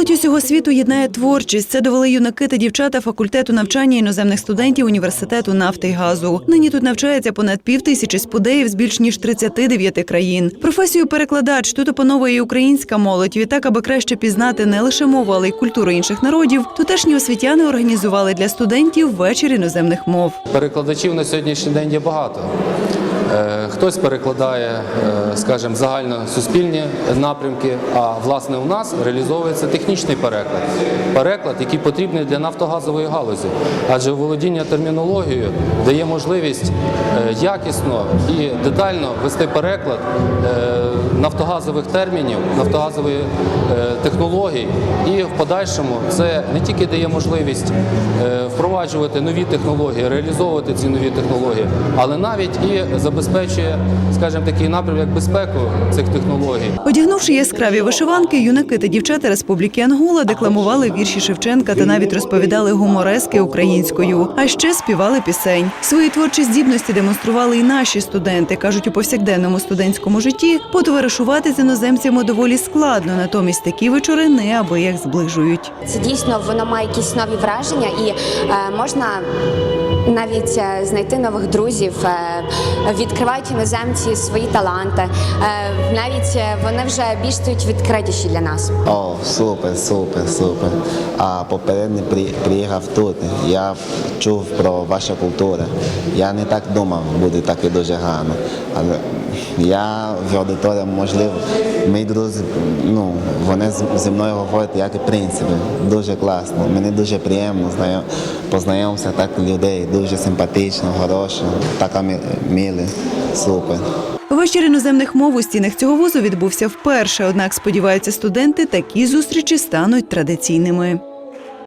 Молодь усього світу єднає творчість. Це довели юнаки та дівчата факультету навчання іноземних студентів університету нафти й газу. Нині тут навчається понад пів тисячі спудеїв з більш ніж 39 країн. Професію перекладач тут опановує і українська молодь. Відтак, аби краще пізнати не лише мову, але й культуру інших народів. Тутешні освітяни організували для студентів вечір іноземних мов. Перекладачів на сьогоднішній день є багато. Е, Хтось перекладає, е, скажімо, загальносуспільні напрямки, а власне у нас реалізовується технічний переклад. Переклад, який потрібний для нафтогазової галузі, адже володіння термінологією дає можливість е, якісно і детально вести переклад нафтогазових термінів, нафтогазової технологій, і в подальшому це не тільки дає можливість впроваджувати нові технології, реалізовувати ці нові технології, але навіть і забезпечує, скажімо, такий напрям, як безпеку цих технологій. Одягнувши яскраві вишиванки, юнаки та дівчата Республіки Ангола декламували вірші Шевченка та навіть розповідали гуморески українською, а ще співали пісень. Свої творчі здібності демонстрували і наші студенти. кажуть, у повсякденному студентському житті потоваришувати з іноземцями доволі складно. Натомість такі вечори неабияк зближують. Це дійсно воно має якісь нові враження, і е, можна навіть е, знайти нових друзів, е, відкривають іноземці свої таланти. Е, навіть е, вони вже більш стають відкритіші для нас. О, супер, супер, супер. А попередній при, приїхав тут. Я чув про вашу культуру. Я не так думав, буде так і дуже гарно. Але я в аудиторії, можливо, мої друзі, ну, вони зі мною говорять, як і принципи. Дуже класно. Мені дуже приємно познайомитися так людей, дуже симпатично, хорошо, така мі- супер. Вечір іноземних мов у стінах цього вузу відбувся вперше. Однак сподіваються студенти, такі зустрічі стануть традиційними.